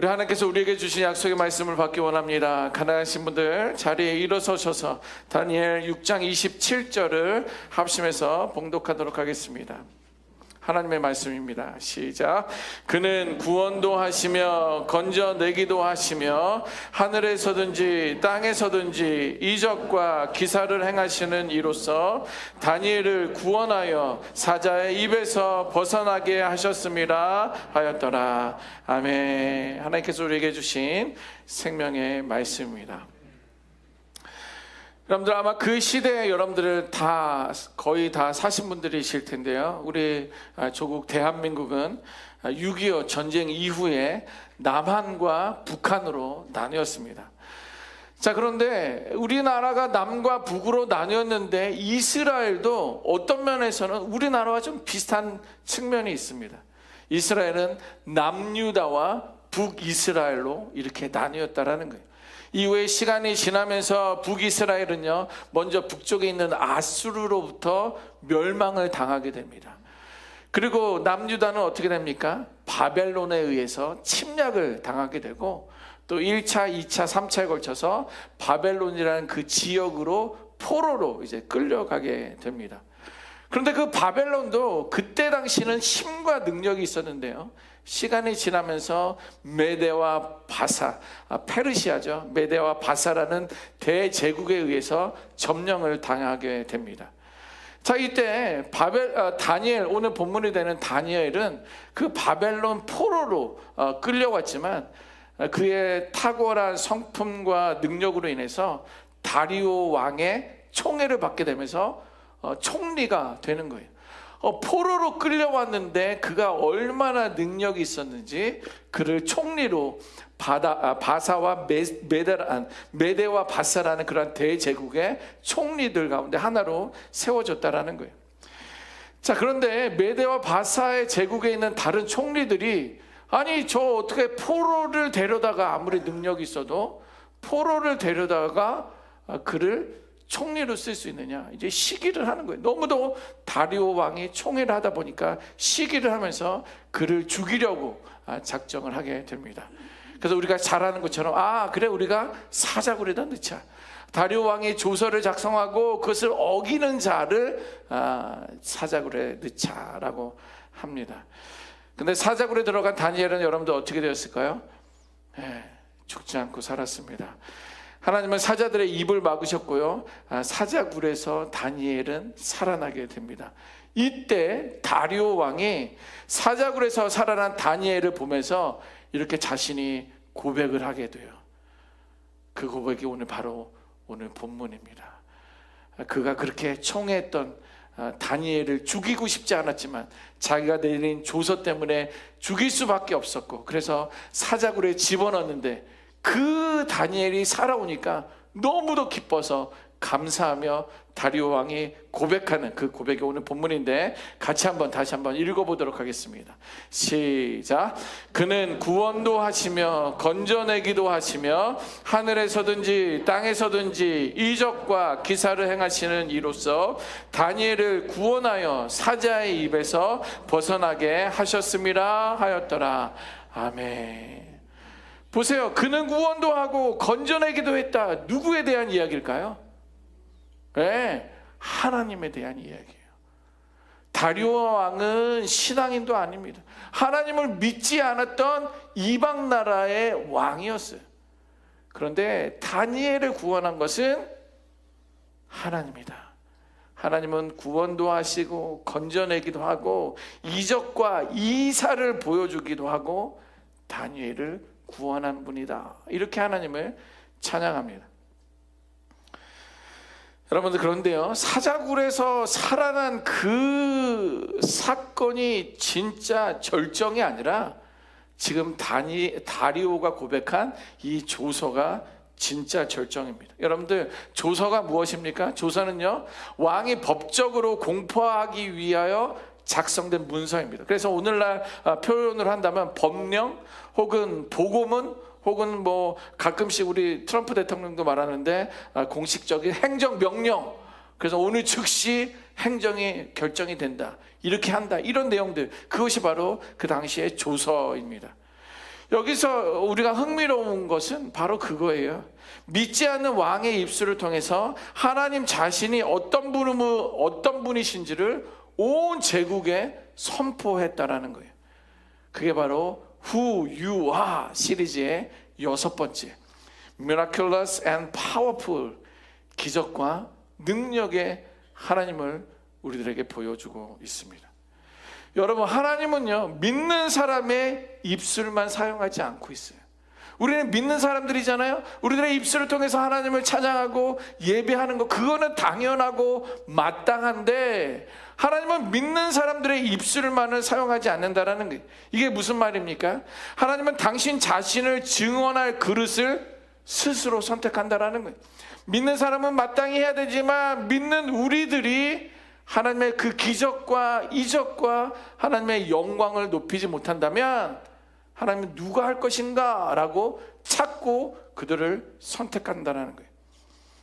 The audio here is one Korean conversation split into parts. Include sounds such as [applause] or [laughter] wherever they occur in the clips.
우리 하나님께서 우리에게 주신 약속의 말씀을 받기 원합니다. 가난하신 분들 자리에 일어서셔서 다니엘 6장 27절을 합심해서 봉독하도록 하겠습니다. 하나님의 말씀입니다. 시작. 그는 구원도 하시며 건져내기도 하시며 하늘에서든지 땅에서든지 이적과 기사를 행하시는 이로써 다니엘을 구원하여 사자의 입에서 벗어나게 하셨습니다. 하였더라. 아멘. 하나님께서 우리에게 주신 생명의 말씀입니다. 여러분들 아마 그 시대에 여러분들을 다 거의 다 사신 분들이실 텐데요. 우리 아, 조국 대한민국은 6.25 전쟁 이후에 남한과 북한으로 나뉘었습니다. 자, 그런데 우리나라가 남과 북으로 나뉘었는데 이스라엘도 어떤 면에서는 우리나라와 좀 비슷한 측면이 있습니다. 이스라엘은 남유다와 북이스라엘로 이렇게 나뉘었다라는 거예요. 이후에 시간이 지나면서 북이스라엘은요, 먼저 북쪽에 있는 아수르로부터 멸망을 당하게 됩니다. 그리고 남유다는 어떻게 됩니까? 바벨론에 의해서 침략을 당하게 되고 또 1차, 2차, 3차에 걸쳐서 바벨론이라는 그 지역으로 포로로 이제 끌려가게 됩니다. 그런데 그 바벨론도 그때 당시는 힘과 능력이 있었는데요. 시간이 지나면서 메데와 바사, 아, 페르시아죠. 메데와 바사라는 대제국에 의해서 점령을 당하게 됩니다. 자, 이때 바벨 어, 다니엘 오늘 본문이 되는 다니엘은 그 바벨론 포로로 어, 끌려왔지만 어, 그의 탁월한 성품과 능력으로 인해서 다리오 왕의 총애를 받게 되면서 어, 총리가 되는 거예요. 어, 포로로 끌려왔는데 그가 얼마나 능력이 있었는지 그를 총리로 바다, 아, 바사와 메, 메데라, 메데와 바사라는 그런 대제국의 총리들 가운데 하나로 세워졌다라는 거예요. 자, 그런데 메데와 바사의 제국에 있는 다른 총리들이 아니, 저 어떻게 포로를 데려다가 아무리 능력이 있어도 포로를 데려다가 아, 그를 총리로 쓸 수 있느냐 이제 시기를 하는 거예요. 너무도 다리오 왕이 총회를 하다 보니까 시기를 하면서 그를 죽이려고 아, 작정을 하게 됩니다. 그래서 우리가 잘 아는 것처럼 아 그래 우리가 사자굴에다 넣자. 다리오 왕이 조서를 작성하고 그것을 어기는 자를 아, 사자굴에 넣자라고 합니다. 근데 사자굴에 들어간 다니엘은 여러분들 어떻게 되었을까요? 예, 죽지 않고 살았습니다. 하나님은 사자들의 입을 막으셨고요. 아, 사자굴에서 다니엘은 살아나게 됩니다. 이때 다리오 왕이 사자굴에서 살아난 다니엘을 보면서 이렇게 자신이 고백을 하게 돼요. 그 고백이 오늘 바로 오늘 본문입니다. 아, 그가 그렇게 총애했던 아, 다니엘을 죽이고 싶지 않았지만 자기가 내린 조서 때문에 죽일 수밖에 없었고 그래서 사자굴에 집어넣는데 그 다니엘이 살아오니까 너무도 기뻐서 감사하며 다리오 왕이 고백하는 그 고백이 오늘 본문인데 같이 한번 다시 한번 읽어보도록 하겠습니다. 시작. 그는 구원도 하시며 건져내기도 하시며 하늘에서든지 땅에서든지 이적과 기사를 행하시는 이로써 다니엘을 구원하여 사자의 입에서 벗어나게 하셨습니다 하였더라. 아멘. 보세요. 그는 구원도 하고 건져내기도 했다. 누구에 대한 이야기일까요? 네, 하나님에 대한 이야기예요. 다리오 왕은 신앙인도 아닙니다. 하나님을 믿지 않았던 이방 나라의 왕이었어요. 그런데 다니엘을 구원한 것은 하나님이다. 하나님은 구원도 하시고 건져내기도 하고 이적과 이사를 보여주기도 하고 다니엘을 구원한 분이다. 이렇게 하나님을 찬양합니다. 여러분들 그런데요 사자굴에서 살아난 그 사건이 진짜 절정이 아니라 지금 다니 다리오가 고백한 이 조서가 진짜 절정입니다. 여러분들 조서가 무엇입니까? 조서는요 왕이 법적으로 공포하기 위하여 작성된 문서입니다. 그래서 오늘날 아, 표현을 한다면 법령 혹은 보고문 혹은 뭐 가끔씩 우리 트럼프 대통령도 말하는데 아, 공식적인 행정 명령. 그래서 오늘 즉시 행정이 결정이 된다. 이렇게 한다. 이런 내용들. 그것이 바로 그 당시의 조서입니다. 여기서 우리가 흥미로운 것은 바로 그거예요. 믿지 않는 왕의 입술을 통해서 하나님 자신이 어떤 분 어떤 분이신지를 온 제국에 선포했다라는 거예요. 그게 바로 Who You Are 시리즈의 여섯 번째 Miraculous and Powerful 기적과 능력의 하나님을 우리들에게 보여주고 있습니다. 여러분 하나님은요 믿는 사람의 입술만 사용하지 않고 있어요. 우리는 믿는 사람들이잖아요. 우리들의 입술을 통해서 하나님을 찬양하고 예배하는 거 그거는 당연하고 마땅한데 하나님은 믿는 사람들의 입술만을 사용하지 않는다라는 게 이게 무슨 말입니까? 하나님은 당신 자신을 증언할 그릇을 스스로 선택한다라는 거예요. 믿는 사람은 마땅히 해야 되지만 믿는 우리들이 하나님의 그 기적과 이적과 하나님의 영광을 높이지 못한다면 하나님은 누가 할 것인가라고 찾고 그들을 선택한다는 거예요.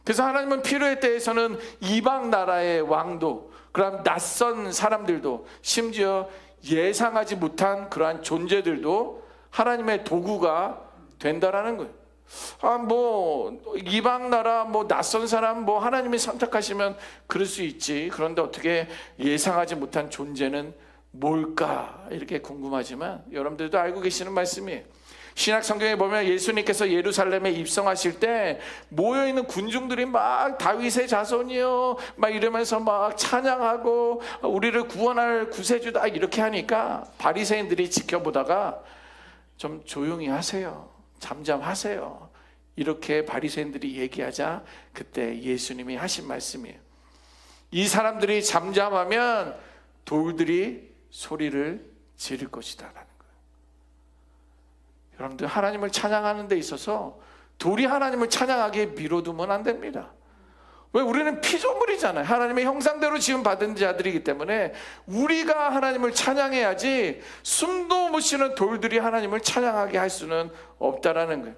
그래서 하나님은 필요에 대해서는 이방 나라의 왕도 그런 낯선 사람들도 심지어 예상하지 못한 그러한 존재들도 하나님의 도구가 된다라는 거예요. 아, 뭐, 이방 나라, 뭐, 낯선 사람, 뭐, 하나님이 선택하시면 그럴 수 있지. 그런데 어떻게 예상하지 못한 존재는 뭘까? 이렇게 궁금하지만 여러분들도 알고 계시는 말씀이에요. 신약 성경에 보면 예수님께서 예루살렘에 입성하실 때 모여 있는 군중들이 막 다윗의 자손이요 막 이러면서 막 찬양하고 우리를 구원할 구세주다 이렇게 하니까 바리새인들이 지켜보다가 좀 조용히 하세요. 잠잠하세요. 이렇게 바리새인들이 얘기하자 그때 예수님이 하신 말씀이에요. 이 사람들이 잠잠하면 돌들이 소리를 지를 것이다 라는 거예요. 여러분들 하나님을 찬양하는 데 있어서 돌이 하나님을 찬양하게 미뤄두면 안 됩니다. 왜 우리는 피조물이잖아요. 하나님의 형상대로 지금 받은 자들이기 때문에 우리가 하나님을 찬양해야지 숨도 못 쉬는 돌들이 하나님을 찬양하게 할 수는 없다라는 거예요.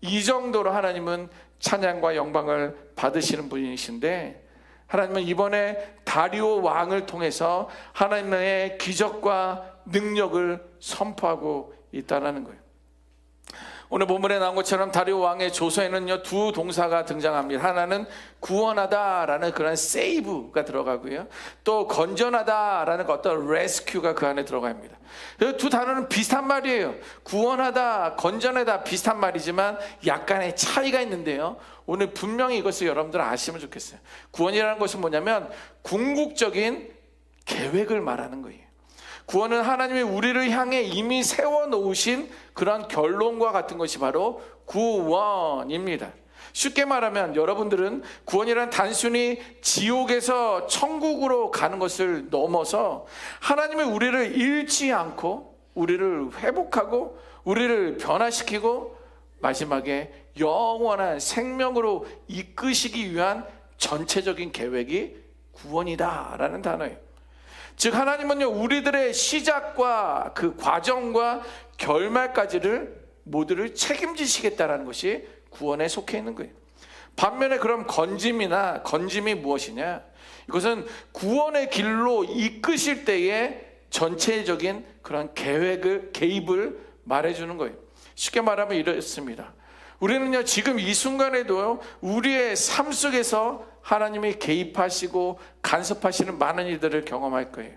이 정도로 하나님은 찬양과 영광을 받으시는 분이신데 하나님은 이번에 다리오 왕을 통해서 하나님의 기적과 능력을 선포하고 있다라는 거예요. 오늘 본문에 나온 것처럼 다리오 왕의 조서에는요 두 동사가 등장합니다. 하나는 구원하다라는 그런 세이브가 들어가고요, 또 건전하다라는 어떤 레스큐가 그 안에 들어갑니다. 그두 단어는 비슷한 말이에요. 구원하다, 건전하다 비슷한 말이지만 약간의 차이가 있는데요. 오늘 분명히 이것을 여러분들 아시면 좋겠어요. 구원이라는 것은 뭐냐면 궁극적인 계획을 말하는 거예요. 구원은 하나님이 우리를 향해 이미 세워 놓으신 그런 결론과 같은 것이 바로 구원입니다. 쉽게 말하면 여러분들은 구원이란 단순히 지옥에서 천국으로 가는 것을 넘어서 하나님이 우리를 잃지 않고 우리를 회복하고 우리를 변화시키고 마지막에 영원한 생명으로 이끄시기 위한 전체적인 계획이 구원이다라는 단어예요. 즉 하나님은요 우리들의 시작과 그 과정과 결말까지를 모두를 책임지시겠다라는 것이 구원에 속해 있는 거예요. 반면에 그럼 건짐이나 건짐이 무엇이냐? 이것은 구원의 길로 이끄실 때의 전체적인 그런 계획을 개입을 말해주는 거예요. 쉽게 말하면 이렇습니다. 우리는요 지금 이 순간에도 우리의 삶 속에서 하나님이 개입하시고 간섭하시는 많은 일들을 경험할 거예요.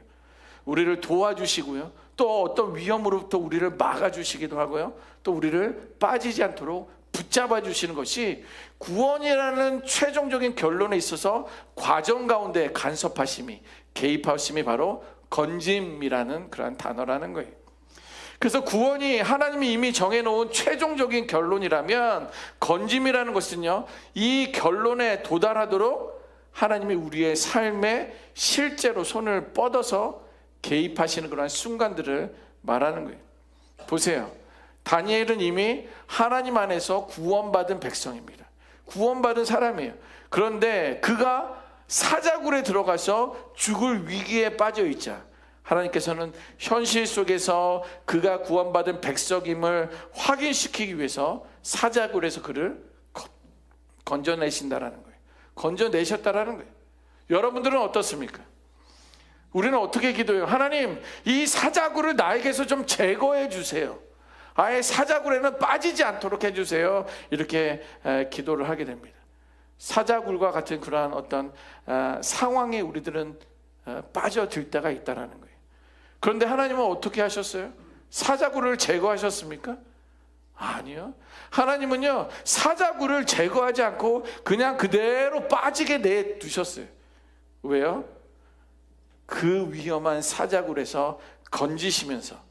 우리를 도와주시고요. 또 어떤 위험으로부터 우리를 막아주시기도 하고요. 또 우리를 빠지지 않도록 붙잡아 주시는 것이 구원이라는 최종적인 결론에 있어서 과정 가운데 간섭하심이 개입하심이 바로 건짐이라는 그러한 단어라는 거예요. 그래서 구원이 하나님이 이미 정해놓은 최종적인 결론이라면 건짐이라는 것은요 이 결론에 도달하도록 하나님이 우리의 삶에 실제로 손을 뻗어서 개입하시는 그러한 순간들을 말하는 거예요. 보세요. 다니엘은 이미 하나님 안에서 구원받은 백성입니다. 구원받은 사람이에요. 그런데 그가 사자굴에 들어가서 죽을 위기에 빠져 있자. 하나님께서는 현실 속에서 그가 구원받은 백성임을 확인시키기 위해서 사자굴 에서 그를 건져내신다라는 거예요. 건져내셨다라는 거예요. 여러분들은 어떻습니까? 우리는 어떻게 기도해요? 하나님, 이 사자굴을 나에게서 좀 제거해 주세요. 아예 사자굴에는 빠지지 않도록 해주세요. 이렇게 에, 기도를 하게 됩니다. 사자굴과 같은 그러한 어떤 아, 상황에 우리들은 어, 빠져들 때가 있다라는 거예요. 그런데 하나님은 어떻게 하셨어요? 사자굴을 제거하셨습니까? 아니요. 하나님은요, 사자굴을 제거하지 않고 그냥 그대로 빠지게 내두셨어요. 왜요? 그 위험한 사자굴에서 건지시면서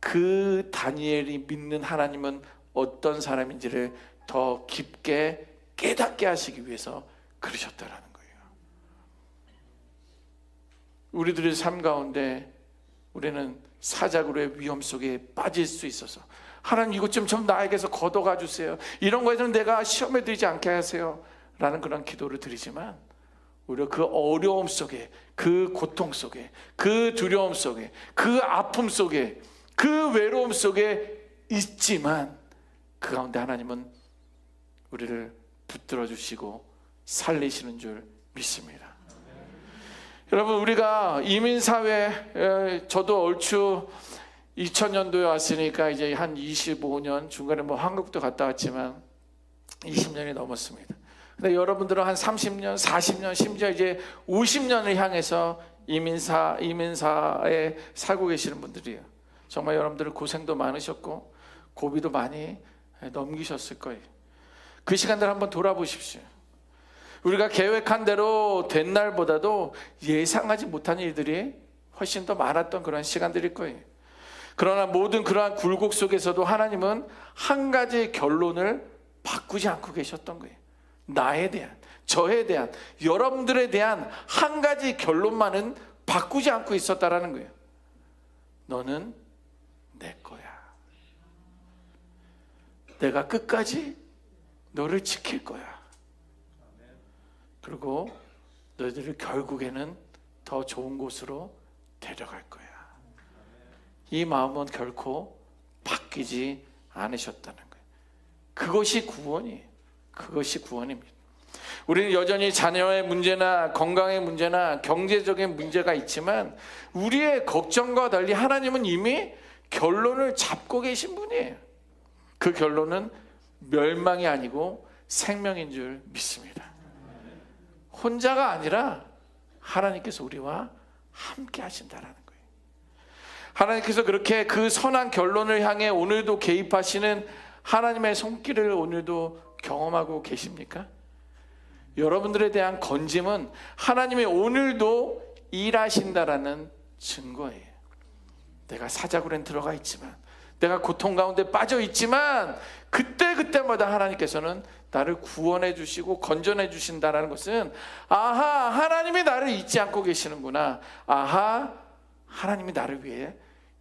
그 다니엘이 믿는 하나님은 어떤 사람인지를 더 깊게 깨닫게 하시기 위해서 그러셨다라는 거예요. 우리들의 삶 가운데 우리는 사자굴의 위험 속에 빠질 수 있어서 하나님 이것 좀 좀 나에게서 걷어가 주세요. 이런 거에서는 내가 시험에 들지 않게 하세요. 라는 그런 기도를 드리지만 우리가 그 어려움 속에 그 고통 속에 그 두려움 속에 그 아픔 속에 그 외로움 속에 있지만 그 가운데 하나님은 우리를 붙들어 주시고 살리시는 줄 믿습니다. 여러분 우리가 이민 사회 저도 얼추 2000년도에 왔으니까 이제 한 25년 중간에 뭐 한국도 갔다 왔지만 20년이 넘었습니다. 근데 여러분들은 한 30년, 40년, 심지어 이제 50년을 향해서 이민사 이민사에 살고 계시는 분들이에요. 정말 여러분들 고생도 많으셨고 고비도 많이 넘기셨을 거예요. 그 시간들 한번 돌아보십시오. 우리가 계획한 대로 된 날보다도 예상하지 못한 일들이 훨씬 더 많았던 그런 시간들일 거예요. 그러나 모든 그러한 굴곡 속에서도 하나님은 한 가지 결론을 바꾸지 않고 계셨던 거예요. 나에 대한, 저에 대한, 여러분들에 대한 한 가지 결론만은 바꾸지 않고 있었다라는 거예요. 너는 내 거야. 내가 끝까지 너를 지킬 거야. 그리고 너희들을 결국에는 더 좋은 곳으로 데려갈 거야. 이 마음은 결코 바뀌지 않으셨다는 거예요. 그것이 구원이에요. 그것이 구원입니다. 우리는 여전히 자녀의 문제나 건강의 문제나 경제적인 문제가 있지만 우리의 걱정과 달리 하나님은 이미 결론을 잡고 계신 분이에요. 그 결론은 멸망이 아니고 생명인 줄 믿습니다. 혼자가 아니라 하나님께서 우리와 함께 하신다라는 거예요. 하나님께서 그렇게 그 선한 결론을 향해 오늘도 개입하시는 하나님의 손길을 오늘도 경험하고 계십니까? 여러분들에 대한 건짐은 하나님이 오늘도 일하신다라는 증거예요. 내가 사자굴엔 들어가 있지만, 내가 고통 가운데 빠져 있지만, 그때 그때마다 하나님께서는 나를 구원해 주시고 건전해 주신다라는 것은 아하 하나님이 나를 잊지 않고 계시는구나. 아하 하나님이 나를 위해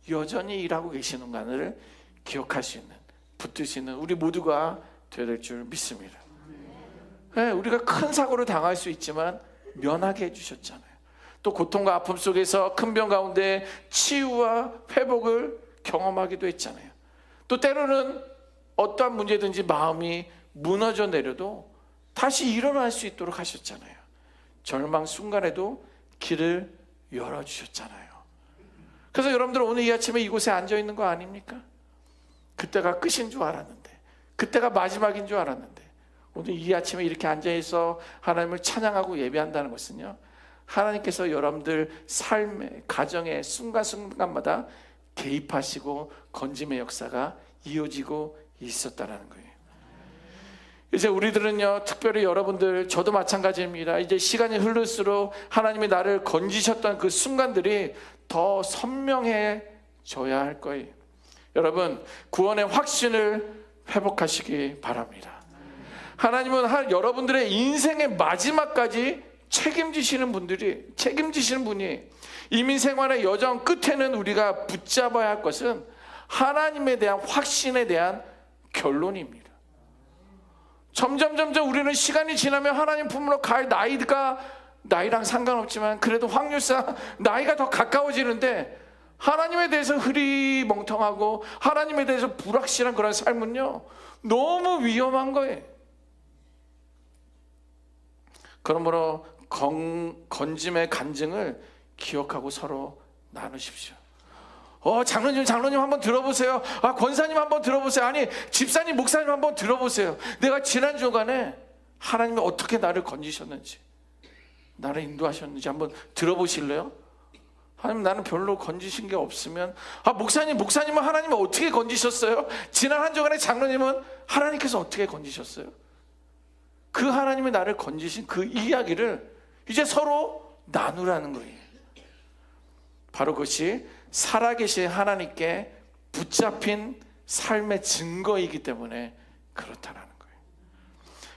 여전히 일하고 계시는가를 기억할 수 있는 있는 우리 모두가 되어야 될 줄 믿습니다. 네, 우리가 큰 사고를 당할 수 있지만 면하게 해주셨잖아요. 또 고통과 아픔 속에서 큰 병 가운데 치유와 회복을 경험하기도 했잖아요. 또 때로는 어떠한 문제든지 마음이 무너져 내려도 다시 일어날 수 있도록 하셨잖아요. 절망 순간에도 길을 열어주셨잖아요. 그래서 여러분들 오늘 이 아침에 이곳에 앉아 있는 거 아닙니까? 그때가 끝인 줄 알았는데, 그때가 마지막인 줄 알았는데, 오늘 이 아침에 이렇게 앉아 있어 하나님을 찬양하고 예배한다는 것은요, 하나님께서 여러분들 삶의 가정의 순간순간마다 개입하시고 건짐의 역사가 이어지고 있었다라는 거예요. 이제 우리들은요, 특별히 여러분들, 저도 마찬가지입니다. 이제 시간이 흐를수록 하나님이 나를 건지셨던 그 순간들이 더 선명해져야 할 거예요. 여러분, 구원의 확신을 회복하시기 바랍니다. 하나님은 한 여러분들의 인생의 마지막까지 책임지시는 분들이, 책임지시는 분이 이민 생활의 여정 끝에는 우리가 붙잡아야 할 것은 하나님에 대한 확신에 대한 결론입니다. 점점 점점 우리는 시간이 지나면 하나님 품으로 갈 나이가 나이랑 상관없지만 그래도 확률상 나이가 더 가까워지는데 하나님에 대해서 흐리멍텅하고 하나님에 대해서 불확실한 그런 삶은요 너무 위험한 거예요. 그러므로 건, 건짐의 간증을 기억하고 서로 나누십시오. 어, 장로님, 장로님 한번 들어보세요. 아, 권사님 한번 들어보세요. 아니, 집사님, 목사님 한번 들어보세요. 내가 지난 주간에 하나님이 어떻게 나를 건지셨는지, 나를 인도하셨는지 한번 들어보실래요? 하나님 나는 별로 건지신 게 없으면 아 목사님 목사님은 하나님은 어떻게 건지셨어요? 지난 한 주간에 장로님은 하나님께서 어떻게 건지셨어요? 그 하나님이 나를 건지신 그 이야기를 이제 서로 나누라는 거예요. 바로 그것이 살아계신 하나님께 붙잡힌 삶의 증거이기 때문에 그렇다라는 거예요.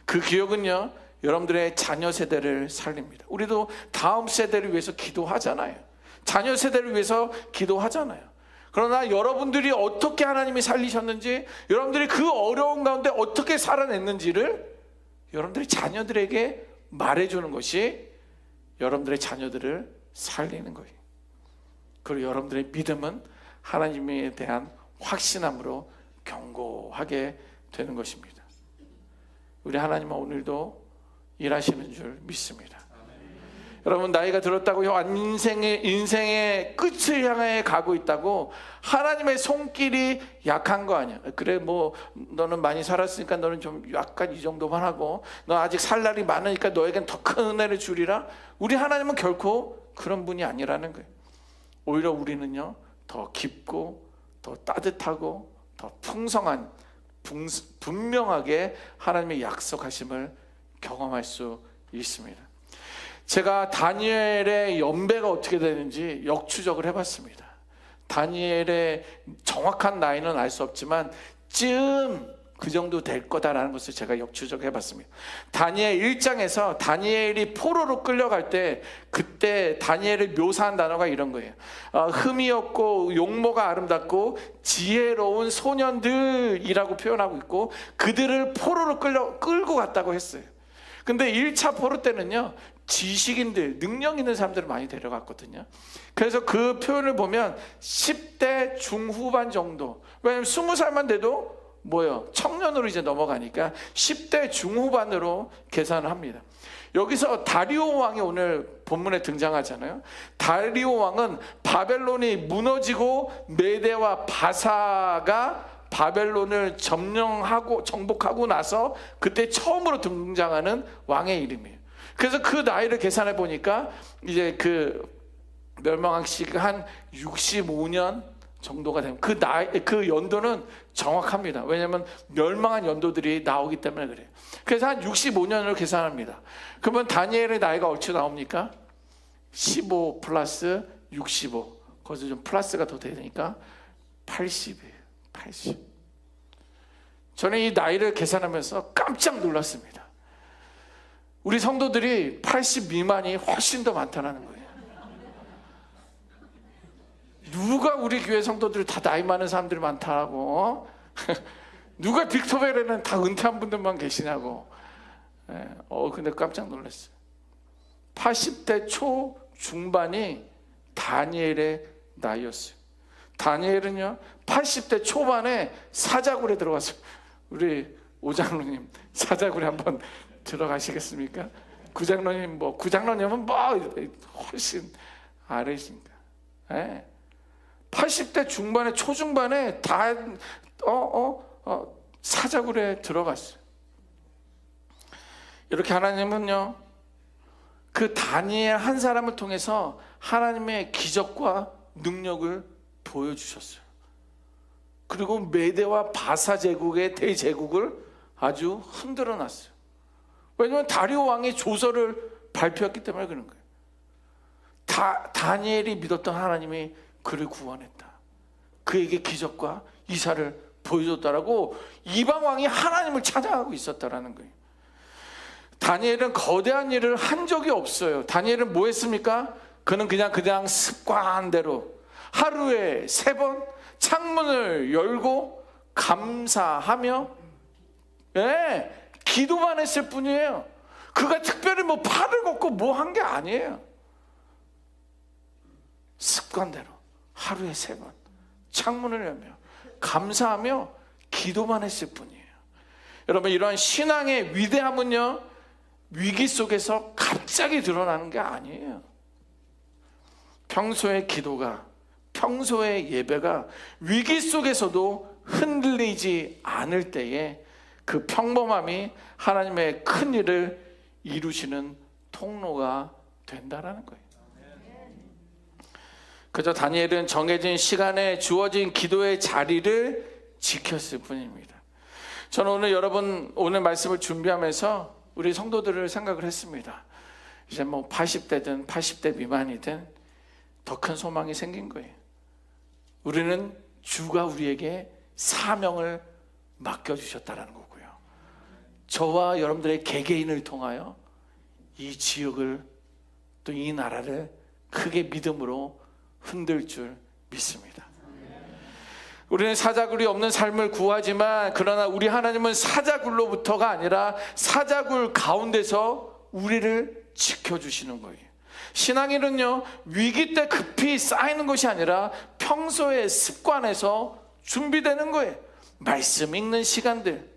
그 기억은요, 여러분들의 자녀 세대를 살립니다. 우리도 다음 세대를 위해서 기도하잖아요. 자녀 세대를 위해서 기도하잖아요. 그러나 여러분들이 어떻게 하나님이 살리셨는지, 여러분들이 그 어려운 가운데 어떻게 살아냈는지를 여러분들이 자녀들에게 말해주는 것이 여러분들의 자녀들을 살리는 거예요. 그리고 여러분들의 믿음은 하나님에 대한 확신함으로 견고하게 되는 것입니다. 우리 하나님은 오늘도 일하시는 줄 믿습니다. 여러분 나이가 들었다고 인생의 인생의 끝을 향해 가고 있다고 하나님의 손길이 약한 거 아니야. 그래 뭐 너는 많이 살았으니까 너는 좀 약간 이 정도만 하고 너 아직 살 날이 많으니까 너에겐 더 큰 은혜를 주리라. 우리 하나님은 결코 그런 분이 아니라는 거예요. 오히려 우리는요 더 깊고 더 따뜻하고 더 풍성한 분- 분명하게 하나님의 약속하심을 경험할 수 있습니다. 제가 다니엘의 연배가 어떻게 되는지 역추적을 해봤습니다. 다니엘의 정확한 나이는 알 수 없지만 쯤 그 정도 될 거다라는 것을 제가 역추적해 봤습니다. 다니엘 1장에서 다니엘이 포로로 끌려갈 때 그때 다니엘을 묘사한 단어가 이런 거예요. 어, 흠이 없고 용모가 아름답고 지혜로운 소년들이라고 표현하고 있고 그들을 포로로 끌려 끌고 갔다고 했어요. 근데 1차 포로 때는요. 지식인들, 능력 있는 사람들을 많이 데려갔거든요. 그래서 그 표현을 보면 10대 중후반 정도. 왜냐면 20살만 돼도 뭐요? 청년으로 이제 넘어가니까 10대 중후반으로 계산을 합니다. 여기서 다리오 왕이 오늘 본문에 등장하잖아요. 다리오 왕은 바벨론이 무너지고 메대와 바사가 바벨론을 점령하고 정복하고 나서 그때 처음으로 등장하는 왕의 이름이에요. 그래서 그 나이를 계산해 보니까 이제 그 멸망한 시가 한 65년 정도가 되면 그 나이 그 연도는 정확합니다. 왜냐하면 멸망한 연도들이 나오기 때문에 그래요. 그래서 한 65년으로 계산합니다. 그러면 다니엘의 나이가 얼추 나옵니까? 15 플러스 65. 거기서 좀 플러스가 더 되니까 80이에요. 80. 저는 이 나이를 계산하면서 깜짝 놀랐습니다. 우리 성도들이 80 미만이 훨씬 더 많다는 거예요. 누가 우리 교회 성도들 다 나이 많은 사람들이 많다고? 어? [laughs] 누가 빅토벨에는 다 은퇴한 분들만 계시냐고? 예, 어 근데 깜짝 놀랐어요. 80대 초 중반이 다니엘의 나이였어요. 다니엘은요 80대 초반에 사자굴에 들어갔어요. 우리 오장로님 사자굴에 한번 들어가시겠습니까? 구장로님 뭐 구장로님은 뭐 훨씬 아래십니까? 예. 80대 중반에 초중반에 다 어, 어, 어, 사자굴에 들어갔어요. 이렇게 하나님은요 그 다니엘 한 사람을 통해서 하나님의 기적과 능력을 보여주셨어요. 그리고 메대와 바사 제국의 대제국을 아주 흔들어 놨어요. 왜냐하면 다리오 왕이 조서를 발표했기 때문에 그런 거예요. 다, 다니엘이 믿었던 하나님이 그를 구원했다. 그에게 기적과 이사를 보여줬다라고 이방 왕이 하나님을 찾아가고 있었다라는 거예요. 다니엘은 거대한 일을 한 적이 없어요. 다니엘은 뭐 했습니까? 그는 그냥 그냥 습관대로 하루에 세 번 창문을 열고 감사하며 예, 기도만 했을 뿐이에요. 그가 특별히 뭐 팔을 걷고 뭐 한 게 아니에요. 습관대로 하루에 세 번 창문을 열며 감사하며 기도만 했을 뿐이에요. 여러분 이러한 신앙의 위대함은요 위기 속에서 갑자기 드러나는 게 아니에요. 평소의 기도가 평소의 예배가 위기 속에서도 흔들리지 않을 때에 그 평범함이 하나님의 큰 일을 이루시는 통로가 된다라는 거예요. 그저 다니엘은 정해진 시간에 주어진 기도의 자리를 지켰을 뿐입니다. 저는 오늘 여러분 오늘 말씀을 준비하면서 우리 성도들을 생각을 했습니다. 이제 뭐 80대든 80대 미만이든 더 큰 소망이 생긴 거예요. 우리는 주가 우리에게 사명을 맡겨주셨다라는 거고요. 저와 여러분들의 개개인을 통하여 이 지역을 또 이 나라를 크게 믿음으로 흔들 줄 믿습니다. 우리는 사자굴이 없는 삶을 구하지만 그러나 우리 하나님은 사자굴로부터가 아니라 사자굴 가운데서 우리를 지켜주시는 거예요. 신앙인은요 위기 때 급히 쌓이는 것이 아니라 평소의 습관에서 준비되는 거예요. 말씀 읽는 시간들,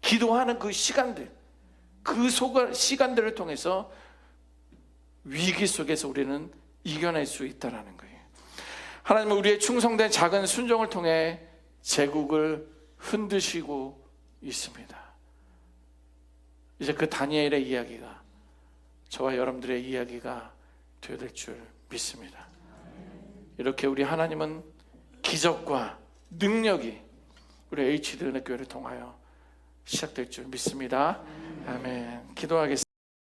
기도하는 그 시간들, 그 속- 시간들을 통해서 위기 속에서 우리는 이겨낼 수 있다라는 거예요. 하나님은 우리의 충성된 작은 순종을 통해 제국을 흔드시고 있습니다. 이제 그 다니엘의 이야기가 저와 여러분들의 이야기가 되어야 될 줄 믿습니다. 이렇게 우리 하나님은 기적과 능력이 우리 HD 은혜교회를 통하여 시작될 줄 믿습니다. 아멘. 기도하겠습니다.